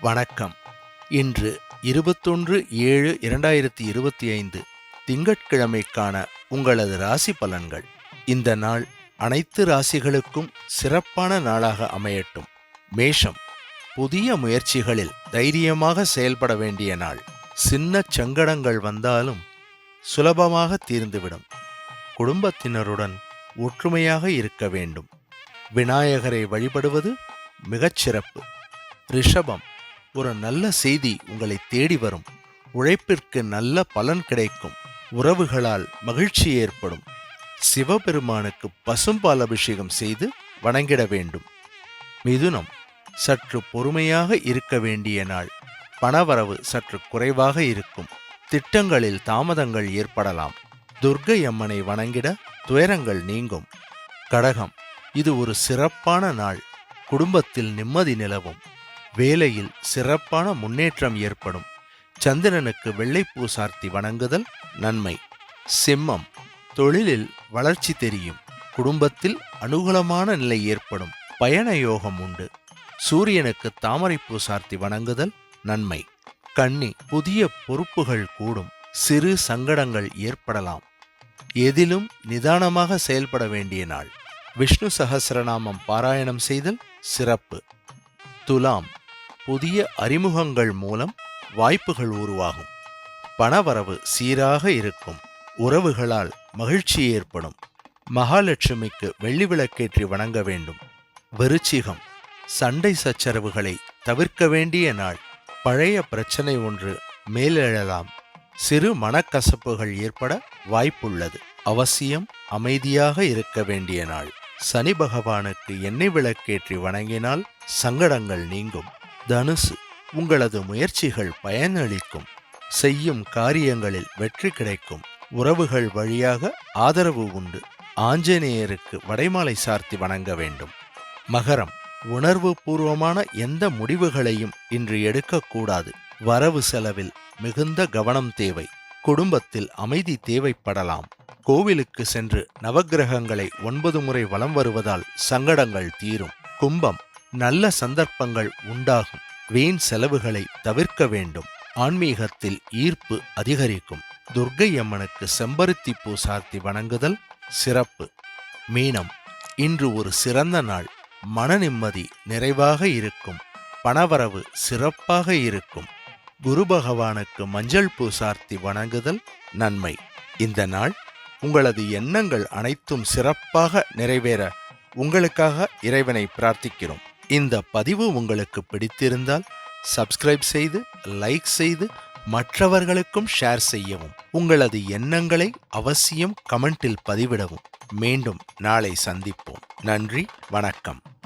வணக்கம். இன்று இருபத்தொன்று ஏழு இரண்டாயிரத்தி இருபத்தி ஐந்து திங்கட்கிழமைக்கான உங்களது ராசி பலன்கள். இந்த நாள் அனைத்து ராசிகளுக்கும் சிறப்பான நாளாக அமையட்டும். மேஷம் புதிய முயற்சிகளில் தைரியமாக செயல்பட வேண்டிய நாள். சின்ன சங்கடங்கள் வந்தாலும் சுலபமாக தீர்ந்துவிடும். குடும்பத்தினருடன் ஒற்றுமையாக இருக்க வேண்டும். விநாயகரை வழிபடுவது மிகச்சிறப்பு. ரிஷபம் ஒரு நல்ல செய்தி உங்களை தேடி வரும். உழைப்பிற்கு நல்ல பலன் கிடைக்கும். உறவுகளால் மகிழ்ச்சி ஏற்படும். சிவபெருமானுக்கு பசும்பால் அபிஷேகம் செய்து வணங்கிட வேண்டும். மிதுனம் சற்று பொறுமையாக இருக்க வேண்டிய நாள். பணவரவு சற்று குறைவாக இருக்கும். திட்டங்களில் தாமதங்கள் ஏற்படலாம். துர்க்கை அம்மனை வணங்கிட துயரங்கள் நீங்கும். கடகம் இது ஒரு சிறப்பான நாள். குடும்பத்தில் நிம்மதி நிலவும். வேலையில் சிறப்பான முன்னேற்றம் ஏற்படும். சந்திரனுக்கு வெள்ளைப்பூ சார்த்தி வணங்குதல் நன்மை. சிம்மம் தொழிலில் வளர்ச்சி தெரியும். குடும்பத்தில் அனுகூலமான நிலை ஏற்படும். பயண யோகம் உண்டு. சூரியனுக்கு தாமரைப்பூ சார்த்தி வணங்குதல் நன்மை. கன்னி புதிய பொறுப்புகள் கூடும். சிறு சங்கடங்கள் ஏற்படலாம். எதிலும் நிதானமாக செயல்பட வேண்டிய நாள். விஷ்ணு சகசிரநாமம் பாராயணம் செய்தல் சிறப்பு. துலாம் புதிய அறிமுகங்கள் மூலம் வாய்ப்புகள் உருவாகும். பணவரவு சீராக இருக்கும். உறவுகளால் மகிழ்ச்சி ஏற்படும். மகாலட்சுமிக்கு வெள்ளி விளக்கேற்றி வணங்க வேண்டும். விருச்சிகம் சண்டை சச்சரவுகளை தவிர்க்க வேண்டிய நாள். பழைய பிரச்சனை ஒன்று மேலெழலாம். சிறு மனக்கசப்புகள் ஏற்பட வாய்ப்புள்ளது. அவசியம் அமைதியாக இருக்க வேண்டிய நாள். சனி பகவானுக்கு எண்ணெய் விளக்கேற்றி வணங்கினால் சங்கடங்கள் நீங்கும். தனுசு உங்களது முயற்சிகள் பயனளிக்கும். செய்யும் காரியங்களில் வெற்றி கிடைக்கும். உறவுகள் வழியாக ஆதரவு உண்டு. ஆஞ்சநேயருக்கு வடைமாலை சார்த்தி வணங்க வேண்டும். மகரம் உணர்வு பூர்வமான எந்த முடிவுகளையும் இன்று எடுக்கக்கூடாது. வரவு செலவில் மிகுந்த கவனம் தேவை. குடும்பத்தில் அமைதி தேவைப்படலாம். கோவிலுக்கு சென்று நவக்கிரகங்களை ஒன்பது முறை வலம் வருவதால் சங்கடங்கள் தீரும். கும்பம் நல்ல சந்தர்ப்பங்கள் உண்டாகும். வீண் செலவுகளை தவிர்க்க வேண்டும். ஆன்மீகத்தில் ஈர்ப்பு அதிகரிக்கும். துர்க்கை அம்மனுக்கு செம்பருத்தி பூ சார்த்தி வணங்குதல் சிறப்பு. மீனம். இன்று ஒரு சிறந்த நாள். மன நிம்மதி நிறைவாக இருக்கும். பணவரவு சிறப்பாக இருக்கும். குரு பகவானுக்கு மஞ்சள் பூ சார்த்தி வணங்குதல் நன்மை. இந்த நாள் உங்களது எண்ணங்கள் அனைத்தும் சிறப்பாக நிறைவேற உங்களுக்காக இறைவனை பிரார்த்திக்கிறோம். இந்த பதிவு உங்களுக்கு பிடித்திருந்தால் சப்ஸ்கிரைப் செய்து லைக் செய்து மற்றவர்களுக்கும் ஷேர் செய்யவும். உங்களது எண்ணங்களை அவசியம் கமெண்டில் பதிவிடவும். மீண்டும் நாளை சந்திப்போம். நன்றி வணக்கம்.